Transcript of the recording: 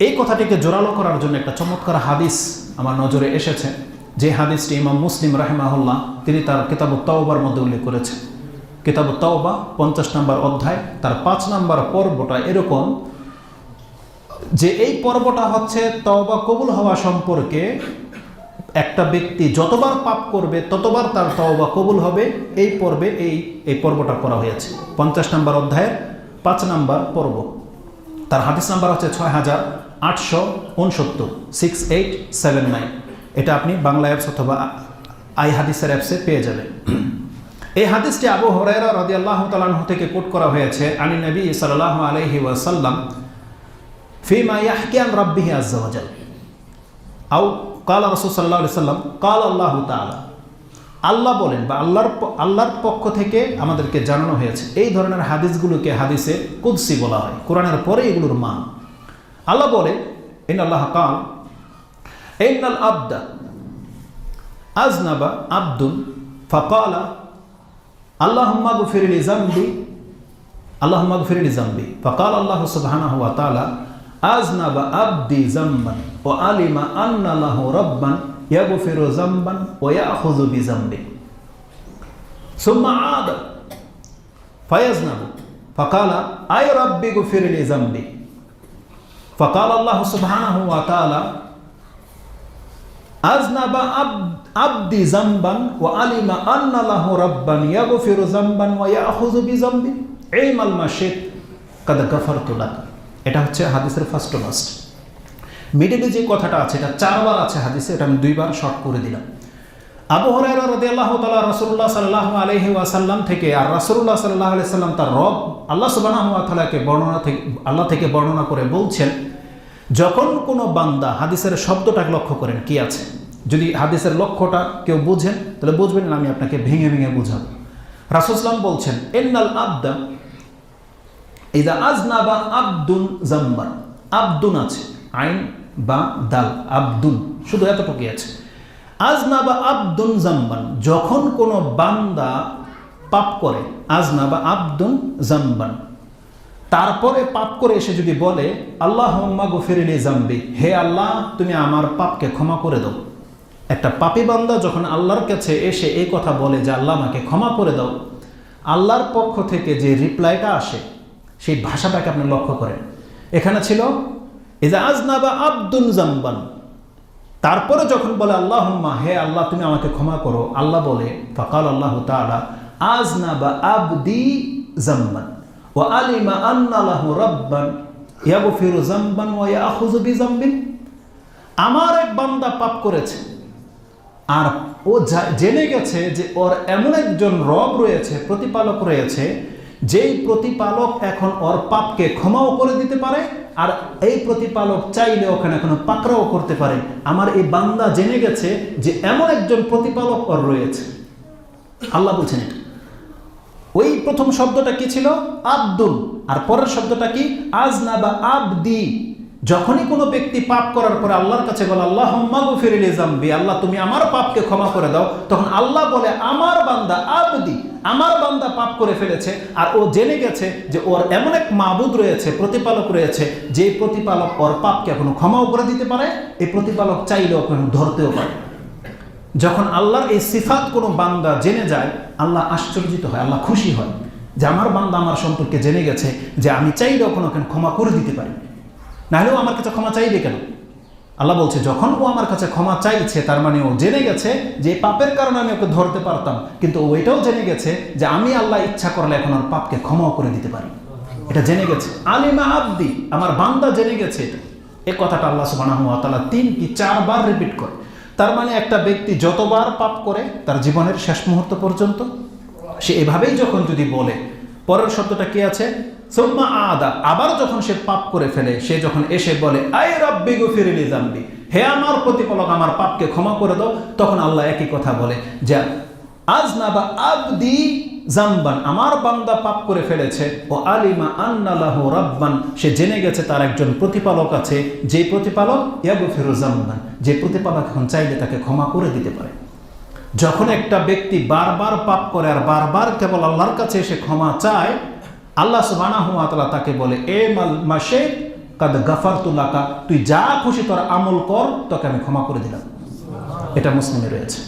এই কথাটিকে জোরালো করার জন্য একটা চমৎকার হাদিস আমার নজরে এসেছে। যে হাদিসটি ইমাম মুসলিম রাহেমাহুল্লাহ, তিনি তার কিতাব তাওবার মধ্যে উল্লেখ করেছেন। কিতাব তাওবা পঞ্চাশ নম্বর অধ্যায়, তার পাঁচ নম্বর পর্বটা এরকম যে এই পর্বটা হচ্ছে তওবা কবুল হওয়া সম্পর্কে একটা ব্যক্তি যতবার পাপ করবে, ততবার তার তওবা কবুল হবে। এই পর্বে এই এই পর্বটা করা হয়েছে। পঞ্চাশ নম্বর অধ্যায়ের পাঁচ নম্বর পর্ব। তার হাদিস নাম্বার হচ্ছে ছয় হাজার আটশো উনসত্তর সিক্স এইট সেভেন নাইন এটা আপনি বাংলা অ্যাপস অথবা আই হাদিসের অ্যাপসে পেয়ে যাবেন। এই হাদিসটি আবু হরাইরা রদি আল্লাহ তালাহ থেকে কোট করা হয়েছে, আনি নবী সাল্লাহ আলহি ওয়াসাল্লাম ফিমা ইয়াহকিয়ান রব্বিহি আজ্জাওয়াজাল আউ কাল রসুল সাল্লাহ সাল্লাম কাল আল্লাহ তালা আল্লাহ বলেন বা আল্লাহর আল্লাহর পক্ষ থেকে আমাদেরকে জানানো হয়েছে, এই ধরনের হাদিসগুলোকে হাদিসে কুদসি বলা হয়, কোরআনের পরে এগুলোর মান। আল্লাহ বলে ইন আল্লাহ কাল ইন্নাল আবদা আজনাবা আব্দুল ফাকালা, আল্লাহুম্মা গফিরলি জামবি আল্লাহুম্মা গফিরলি জামবি ফাকাল আল্লাহ সুবহানাহু ওয়া তাআলা, আজনাবা আবদি জামবান ওয়া আলিমা আন্না লাহু রাব্বান ইয়াগফিরু জামবান ওয়া ইয়াখুযু বিজামবি সুম্মা আদ, ফায়াজনাবু। ফাকালা আই রাব্বি গফিরলি জামবি فقال الله سبحانه وتعالى أذنب عبد- عبدي ذنبا وعلم أن له ربا يغفر ذنبا ويأخذ بذنبي علم المشيت قد غفرت لك এটা হচ্ছে হাদিসের ফার্স্ট লাস্ট মিডিলে যে কথাটা আছে এটা চারবার আছে হাদিসে এটা আমি দুইবার শর্ট করে দিলাম আবু হরাইরা রাদিয়াল্লাহু তাআলা রাসূলুল্লাহ সাল্লাল্লাহু আলাইহি ওয়াসাল্লাম থেকে আর রাসূলুল্লাহ সাল্লাল্লাহু আলাইহি সাল্লাম তার রব আল্লাহ তাআলাকে বর্ণনা থেকে, আল্লাহ থেকে বর্ণনা করে বলছেন, যখন কোনো বান্দা হাদিসের শব্দটাকে লক্ষ্য করেন, কি আছে? যদি হাদিসের লক্ষ্যটা কেউ বুঝেন, তাহলে বুঝবেন না, আমি আপনাকে ভেঙে ভেঙে বুঝাব। রাসুসলাম বলছেন এন্নাল আবদা ইদা আজনাবা আব্দুন জাম্বান আব্দুন আছে, আইন বা দাল, আব্দুন, শুধু এতটুকুই আছে। আজনাবা আব্দুন জাম্বান। যখন কোনো বান্দা পাপ করে, আজনাবা আব্দুন জাম্বান। তারপরে পাপ করে এসে যদি বলে আল্লাহ গফিরিলি জাম্বি। হে আল্লাহ, তুমি আমার পাপকে ক্ষমা করে দাও। একটা পাপি বান্দা যখন আল্লাহর কাছে এসে এই কথা বলে যে, আল্লাহ আমাকে ক্ষমা করে দাও, আল্লাহর পক্ষ থেকে যে রিপ্লাইটা আসে, সেই ভাষাটাকে আপনি লক্ষ্য করেন। এখানে ছিল, ইজা আজনাবা আব্দুল জাম্বান। তারপরে যখন বলে আল্লাহ হে আল্লাহ, তুমি আমাকে ক্ষমা করো, আল্লাহ বলে, ফকাল আল্লাহ তালা আজনাবা আবদি জাম্বান ও আলিমা আন্নালাহু রব্বান ইয়াগফিরু জাম্বান ওয়া ইয়াখুযু বিজাম্বিন আমার এক বান্দা পাপ করেছে, আর ও জেনে গেছে যে ওর এমন একজন রব রয়েছে, প্রতিপালক রয়েছে যেই প্রতিপালক এখন ওর পাপকে ক্ষমাও করে দিতে পারে, আর এই প্রতিপালক চাইলে ওখানে এখনও পাকড়াও করতে পারে। আমার এই বান্দা জেনে গেছে যে এমন একজন প্রতিপালক ওর রয়েছে। আল্লাহ বলছেন এটা। ওই প্রথম শব্দটা কি ছিল? আব্দুল। আর পরের শব্দটা কি? আজনা বা আবদি। যখনই কোনো ব্যক্তি পাপ করার পরে আল্লাহর কাছে বলে আল্লাহ ফিরিলে জাম্বি আল্লাহ তুমি আমার পাপকে ক্ষমা করে দাও, তখন আল্লাহ বলে, আমার বান্দা আবদি, আমার বান্দা পাপ করে ফেলেছে। আর ও জেনে গেছে যে ওর এমন এক মাবুদ রয়েছে, প্রতিপালক রয়েছে, যে প্রতিপালক ওর পাপকে এখনও ক্ষমাও করে দিতে পারে এই প্রতিপালক চাইলেও এখন ধরতেও পারে। যখন আল্লাহর এই সিফাত কোনো বান্দা জেনে যায়, আল্লাহ আশ্চর্যিত হয়, আল্লাহ খুশি হয় যে আমার বান্দা আমার সম্পর্কে জেনে গেছে যে আমি চাইলেও কেন ক্ষমা করে দিতে পারি। নাহলেও আমার কাছে ক্ষমা চাইবে কেন? আল্লাহ বলছে, যখন ও আমার কাছে ক্ষমা চাইছে, তার মানে ও জেনে গেছে যে পাপের কারণে আমি ওকে ধরতে পারতাম। কিন্তু ও এটাও জেনে গেছে যে আমি আল্লাহ ইচ্ছা করলে এখন ওর পাপকে ক্ষমাও করে দিতে পারি। এটা জেনে গেছে। আলিমা আব্দি, আমার বান্দা জেনে গেছে এটা। এই কথাটা আল্লাহ তাআলা তিন কি চারবার রিপিট করে। তার মানে একটা ব্যক্তি যতবার পাপ করে, তার জীবনের শেষ মুহূর্ত পর্যন্ত, সে এভাবেই যখন যদি বলে, পরের শব্দটা কি আছে? সোম্মা আদা, আবার যখন সে পাপ করে ফেলে, সে যখন এসে বলে আই রব্বি গফিরিলি জাম্বি হে আমার প্রতিপালক, আমার পাপকে ক্ষমা করে দাও, তখন আল্লাহ একই কথা বলে, যে, আজ না বা আবদি জাম্বান আমার বান্দা পাপ করে ফেলেছে, ও আলিমা আন্নালাহু রাব্বান সে জেনে গেছে তার একজন প্রতিপালক আছে, যে প্রতিপালক ইয়াগফিরু জাম্বান যে প্রতিপালক এখন চাইলে তাকে ক্ষমা করে দিতে পারে। যখন একটা ব্যক্তি বারবার পাপ করে, আর বারবার কেবল আল্লাহর কাছে এসে ক্ষমা চায় আল্লাহ ওয়া তাকে বলে, এ মাল মাসে কাদ গাফার তুলাকা তুই যা খুশি তোর আমল কর, তোকে আমি ক্ষমা করে দিলাম। এটা মুসলিমে রয়েছে।